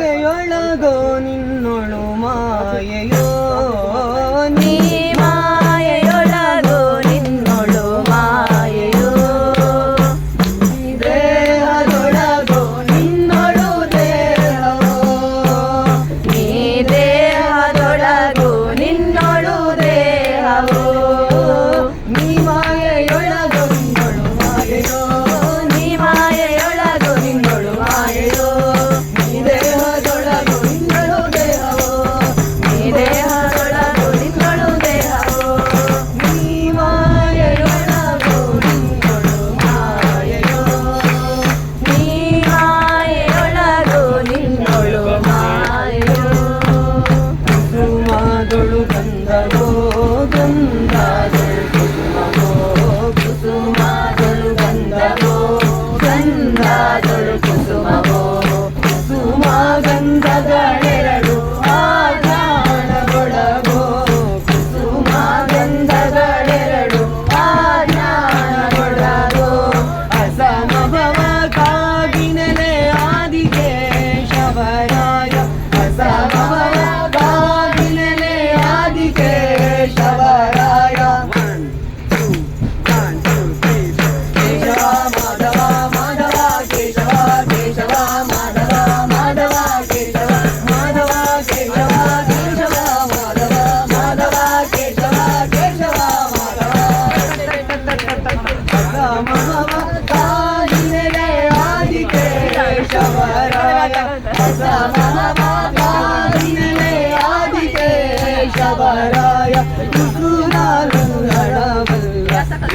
ಮಾಯೆಯೊಳಗೋ ನಿನ್ನೊಳು ಮಾಯೆಯೋ 감사합니다.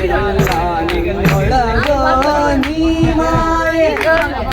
निघाला निघाला